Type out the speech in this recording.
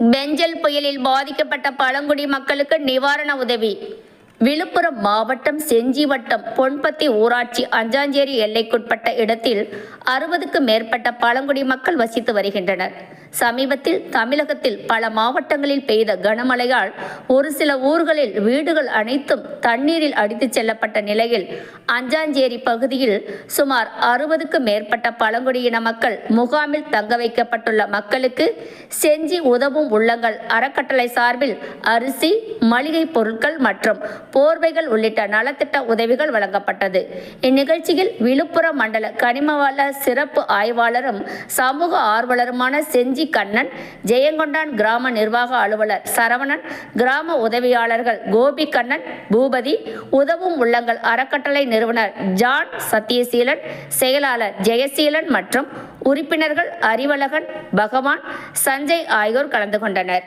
பெஞ்சல் புயலில் பாதிக்கப்பட்ட பழங்குடி மக்களுக்கு நிவாரண உதவி. விழுப்புரம் மாவட்டம் செஞ்சி வட்டம் பொன்பத்தி ஊராட்சி அஞ்சாஞ்சேரி எல்லைக்குட்பட்ட இடத்தில் அறுபதுக்கும் மேற்பட்ட பழங்குடி மக்கள் வசித்து வருகின்றனர். சமீபத்தில் தமிழகத்தில் பல மாவட்டங்களில் பெய்த கனமழையால் ஒரு சில ஊர்களில் வீடுகள் அனைத்தும் தண்ணீரில் அடித்துச் செல்லப்பட்ட நிலையில் அஞ்சாஞ்சேரி பகுதியில் சுமார் அறுபதுக்கும் மேற்பட்ட பழங்குடியின மக்கள் முகாமில் தங்க வைக்கப்பட்டுள்ள மக்களுக்கு செஞ்சி உதவும் உள்ளங்கள் அறக்கட்டளை சார்பில் அரிசி மளிகை பொருட்கள் மற்றும் போர்வைகள் உள்ளிட்ட நலத்திட்ட உதவிகள் வழங்கப்பட்டது. இந்நிகழ்ச்சியில் விழுப்புரம் மண்டல கனிமவள சிறப்பு ஆய்வாளரும் சமூக ஆர்வலருமான செஞ்சி கண்ணன் ஜெயங்கொண்டான் கிராம நிர்வாக அலுவலர் சரவணன் கிராம உதவியாளர்கள் கோபி கண்ணன் பூபதி உதவும் உள்ளங்கள் அறக்கட்டளை நிறுவனர் ஜான் சத்யசீலன் செயலாளர் ஜெயசீலன் மற்றும் உறுப்பினர்கள் அறிவழகன் பகவான் சஞ்சய் ஆகியோர் கலந்து கொண்டனர்.